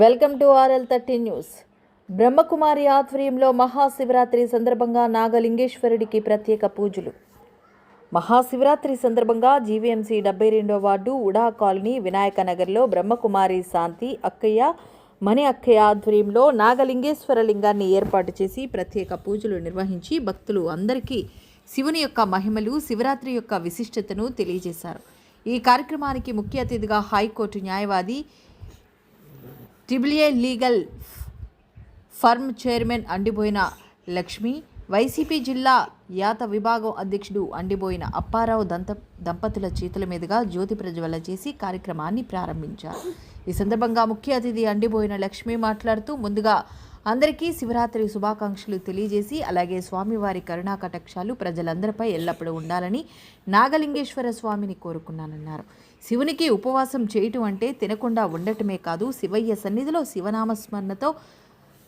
Welcome to RL thirty news. Brahmakumari ఆధ్వర్యంలో మహాశివరాత్రి సందర్భంగా నాగలింగేశ్వరుడికి ప్రత్యేక పూజలు. మహాశివరాత్రి సందర్భంగా జీవీఎంసీ డెబ్బై రెండో వార్డు ఉడా కాలనీ వినాయక నగర్లో బ్రహ్మకుమారి శాంతి అక్కయ్య మణి అక్కయ్య ఆధ్వర్యంలో నాగలింగేశ్వర లింగాన్ని ఏర్పాటు చేసి ప్రత్యేక పూజలు నిర్వహించి భక్తులు అందరికీ శివుని యొక్క మహిమలు శివరాత్రి యొక్క విశిష్టతను తెలియజేశారు. ఈ కార్యక్రమానికి ముఖ్య అతిథిగా హైకోర్టు న్యాయవాది triple A legal firm chairman Andiboina Lakshmi YCP జిల్లా యాత విభాగం అధ్యక్షుడు అండిపోయిన అప్పారావు దంత దంపతుల చేతుల మీదుగా జ్యోతి ప్రజ్వల చేసి కార్యక్రమాన్ని ప్రారంభించారు. ఈ సందర్భంగా ముఖ్య అతిథి అండిపోయిన లక్ష్మి మాట్లాడుతూ ముందుగా అందరికీ శివరాత్రి శుభాకాంక్షలు తెలియజేసి అలాగే స్వామివారి కరుణా కటాక్షాలు ప్రజలందరిపై ఎల్లప్పుడూ ఉండాలని నాగలింగేశ్వర స్వామిని కోరుకున్నానన్నారు. శివునికి ఉపవాసం చేయటం అంటే తినకుండా ఉండటమే కాదు శివయ్య సన్నిధిలో శివనామస్మరణతో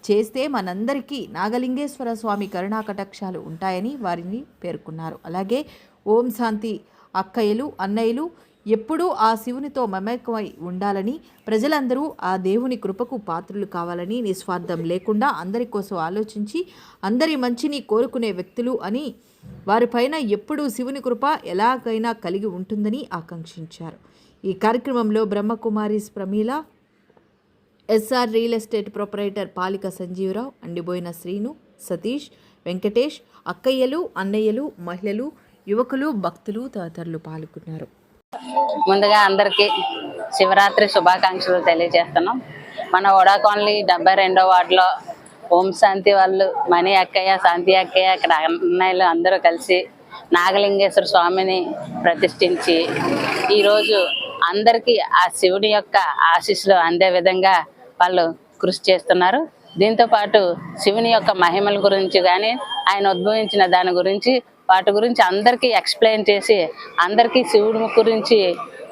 చేస్తే మనందరికీ నాగలింగేశ్వర స్వామి కరుణా కటాక్షాలు ఉంటాయని వారిని పేర్కొన్నారు. అలాగే ఓం శాంతి అక్కయ్యలు అన్నయ్యలు ఎప్పుడూ ఆ శివునితో మమేకమై ఉండాలని ప్రజలందరూ ఆ దేవుని కృపకు పాత్రులు కావాలని నిస్వార్థం లేకుండా అందరి కోసం ఆలోచించి అందరి మంచిని కోరుకునే వ్యక్తులు అని వారిపైన ఎప్పుడూ శివుని కృప ఎలాగైనా కలిగి ఉంటుందని ఆకాంక్షించారు. ఈ కార్యక్రమంలో Brahma Kumaris Pramila SR real estate proprietor Palika Sanjeeva Rao Andiboina Srinu Satish Venkatesh అక్కయ్యలు అన్నయ్యలు మహిళలు యువకులు భక్తులు తదితరులు పాల్గొన్నారు. ముందుగా అందరికీ శివరాత్రి శుభాకాంక్షలు తెలియజేస్తున్నాం. మన ఓడా కాలనీ డెబ్బై రెండో వార్డులో ఓం శాంతి వాళ్ళు మణి అక్కయ్య శాంతి అక్కయ్య ఇక్కడ అన్నయ్యలు అందరూ కలిసి నాగలింగేశ్వర స్వామిని ప్రతిష్ఠించి ఈరోజు అందరికీ ఆ శివుని యొక్క ఆశీస్సులు అందే విధంగా వాళ్ళు కృషి చేస్తున్నారు. దీంతో పాటు శివుని యొక్క మహిమల గురించి కానీ ఆయన ఉద్భవించిన దాని గురించి వాటి గురించి అందరికీ ఎక్స్ప్లెయిన్ చేసి అందరికీ శివుడి గురించి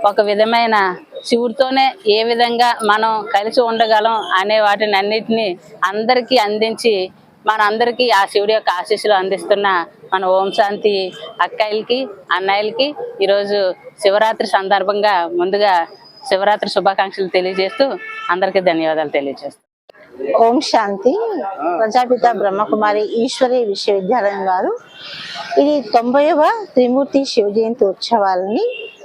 ఒక విధమైన శివుడితోనే ఏ విధంగా మనం కలిసి ఉండగలం అనే వాటిని అన్నిటినీ అందరికీ అందించి మన అందరికీ ఆ శివుడి యొక్క ఆశీస్సులు అందిస్తున్న మన ఓం శాంతి అక్కయ్యలకి అన్నయ్యలకి ఈరోజు శివరాత్రి సందర్భంగా ముందుగా శివరాత్రి శుభాకాంక్షలు తెలియజేస్తూ అందరికీ ధన్యవాదాలు తెలియజేస్తూ. ఓం శాంతి. ప్రజాపిత బ్రహ్మకుమారి ఈశ్వరి విశ్వవిద్యాలయం వారు ఇది తొంభైవ త్రిమూర్తి శివ జయంతి ఉత్సవాలని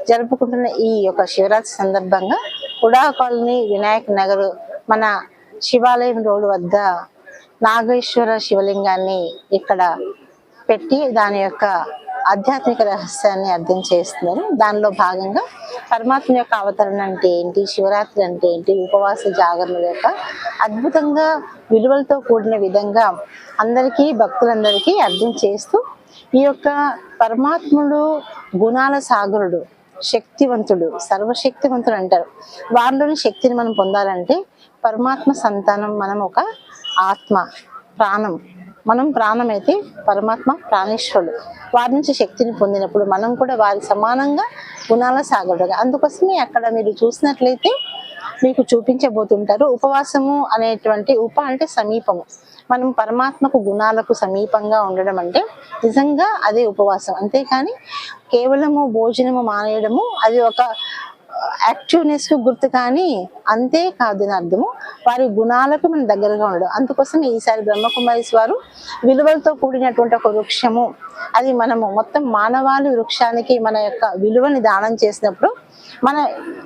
జరుపుకుంటున్న ఈ యొక్క శివరాత్రి సందర్భంగా ఉడా కాలనీ వినాయక్ నగర్ మన శివాలయం రోడ్డు వద్ద నాగేశ్వర శివలింగాన్ని ఇక్కడ పెట్టి దాని యొక్క ఆధ్యాత్మిక రహస్యాన్ని అర్థం చేస్తున్నారు. దానిలో భాగంగా పరమాత్మ యొక్క అవతరణ అంటే ఏంటి? శివరాత్రి అంటే ఏంటి? ఉపవాస జాగరణల యొక్క అద్భుతంగా విలువలతో కూడిన విధంగా అందరికీ భక్తులందరికీ అర్థం చేస్తూ ఈ యొక్క పరమాత్ముడు గుణాల సాగరుడు శక్తివంతుడు సర్వశక్తివంతుడు అంటారు. వారిలోని శక్తిని మనం పొందాలంటే పరమాత్మ సంతానం మనం ఒక ఆత్మ ప్రాణం మనం ప్రాణం అయితే పరమాత్మ ప్రాణేశ్వరుడు వారి నుంచి శక్తిని పొందినప్పుడు మనం కూడా వారి సమానంగా గుణాల సాగలరు అందుకోసమే అక్కడ మీరు చూసినట్లయితే మీకు చూపించబోతుంటారు ఉపవాసము అనేటువంటి ఉప అంటే సమీపము. మనం పరమాత్మకు గుణాలకు సమీపంగా ఉండడం అంటే నిజంగా అదే ఉపవాసం. అంతేకాని కేవలము భోజనము మానేయడము అది ఒక యాక్టివ్నెస్ గుర్తు కానీ అంతే కాదు అని అర్థము. వారి గుణాలకు మనం దగ్గరగా ఉండడం. అందుకోసం ఈసారి బ్రహ్మకుమారిస్ వారు విలువలతో కూడినటువంటి ఒక వృక్షము. అది మనము మొత్తం మానవాళి వృక్షానికి మన యొక్క విలువని దానం చేసినప్పుడు మన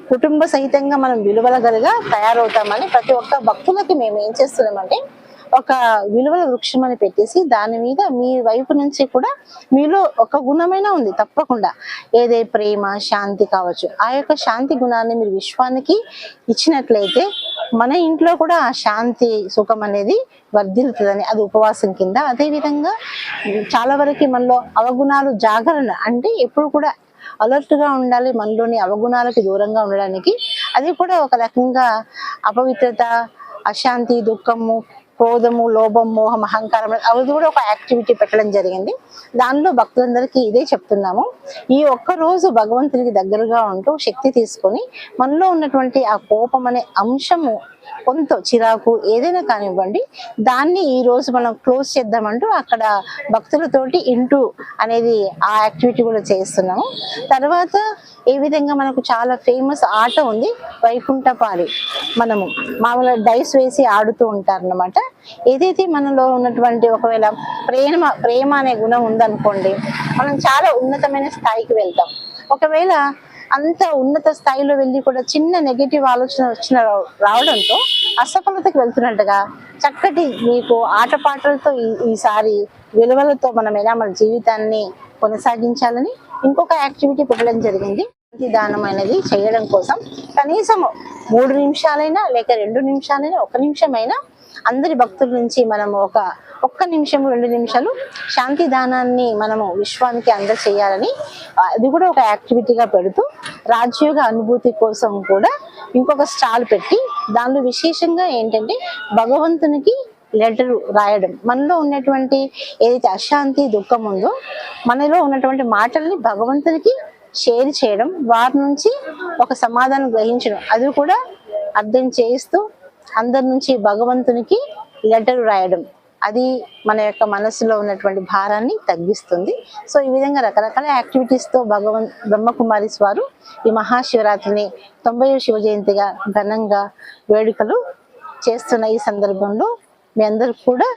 కుటుంబ సహితంగా మనం విలువల గలిగా తయారవుతామని ప్రతి ఒక్క భక్తులకి మేము ఏం చేస్తున్నామంటే ఒక విలువల వృక్షం అని పెట్టేసి దాని మీద మీ వైపు నుంచి కూడా మీలో ఒక గుణమైన ఉంది తప్పకుండా. ఏదే ప్రేమ శాంతి కావచ్చు. ఆ యొక్క శాంతి గుణాన్ని మీరు విశ్వానికి ఇచ్చినట్లయితే మన ఇంట్లో కూడా ఆ శాంతి సుఖం అనేది వర్ధిల్తుందని అది ఉపవాసం కింద. అదేవిధంగా చాలా వరకు మనలో అవగుణాలు జాగరణ అంటే ఎప్పుడు కూడా అలర్ట్గా ఉండాలి మనలోని అవగుణాలకి దూరంగా ఉండడానికి. అది కూడా ఒక రకంగా అపవిత్రత అశాంతి దుఃఖము క్రోధము లోభం మోహం అహంకారం అవి కూడా ఒక యాక్టివిటీ పెట్టడం జరిగింది. దానిలో భక్తులందరికీ ఇదే చెప్తున్నాము. ఈ ఒక్క రోజు భగవంతునికి దగ్గరగా ఉంటూ శక్తి తీసుకొని మనలో ఉన్నటువంటి ఆ కోపం అనే అంశము కొంత చిరాకు ఏదైనా కానివ్వండి దాన్ని ఈ రోజు మనం క్లోజ్ చేద్దామంటూ అక్కడ భక్తులతోటి ఇంటూ అనేది ఆ యాక్టివిటీ కూడా చేస్తున్నాము. తర్వాత ఏ విధంగా మనకు చాలా ఫేమస్ ఆట ఉంది వైకుంఠపాలి మనము మామూలుగా డైస్ వేసి ఆడుతూ ఉంటారనమాట ఏదైతే మనలో ఉన్నటువంటి ఒకవేళ ప్రేమ ప్రేమ అనే గుణం ఉందనుకోండి మనం చాలా ఉన్నతమైన స్థాయికి వెళ్తాం. ఒకవేళ అంత ఉన్నత స్థాయిలో వెళ్ళి కూడా చిన్న నెగటివ్ ఆలోచన వచ్చిన రావడంతో అసఫలతకు వెళ్తున్నట్టుగా చక్కటి మీకు ఆటపాటలతో ఈసారి విలువలతో మనం ఎలా మన జీవితాన్ని కొనసాగించాలని ఇంకొక యాక్టివిటీ పెట్టడం జరిగింది. దానం అనేది చేయడం కోసం కనీసం మూడు నిమిషాలైనా లేక రెండు నిమిషాలైనా ఒక నిమిషమైనా అందరి భక్తుల నుంచి మనము ఒక ఒక్క నిమిషం రెండు నిమిషాలు శాంతి దానాన్ని మనము విశ్వానికి అందచేయాలని అది కూడా ఒక యాక్టివిటీగా పెడుతూ రాజయోగ అనుభూతి కోసం కూడా ఇంకొక స్టాల్ పెట్టి దానిలో విశేషంగా ఏంటంటే భగవంతునికి లెటర్ రాయడం. మనలో ఉన్నటువంటి ఏదైతే అశాంతి దుఃఖం ఉందో మనలో ఉన్నటువంటి మాటల్ని భగవంతునికి షేర్ చేయడం వారి నుంచి ఒక సమాధానం గ్రహించడం. అది కూడా అర్థం చేయిస్తూ అందరి నుంచి భగవంతునికి లెటర్ రాయడం. అది మన యొక్క మనసులో ఉన్నటువంటి భారాన్ని తగ్గిస్తుంది. సో ఈ విధంగా రకరకాల యాక్టివిటీస్తో భగవన్ బ్రహ్మకుమారిస్ వారు ఈ మహాశివరాత్రిని తొంభై శివ జయంతిగా ఘనంగా వేడుకలు చేస్తున్న ఈ సందర్భంలో మీ అందరు కూడా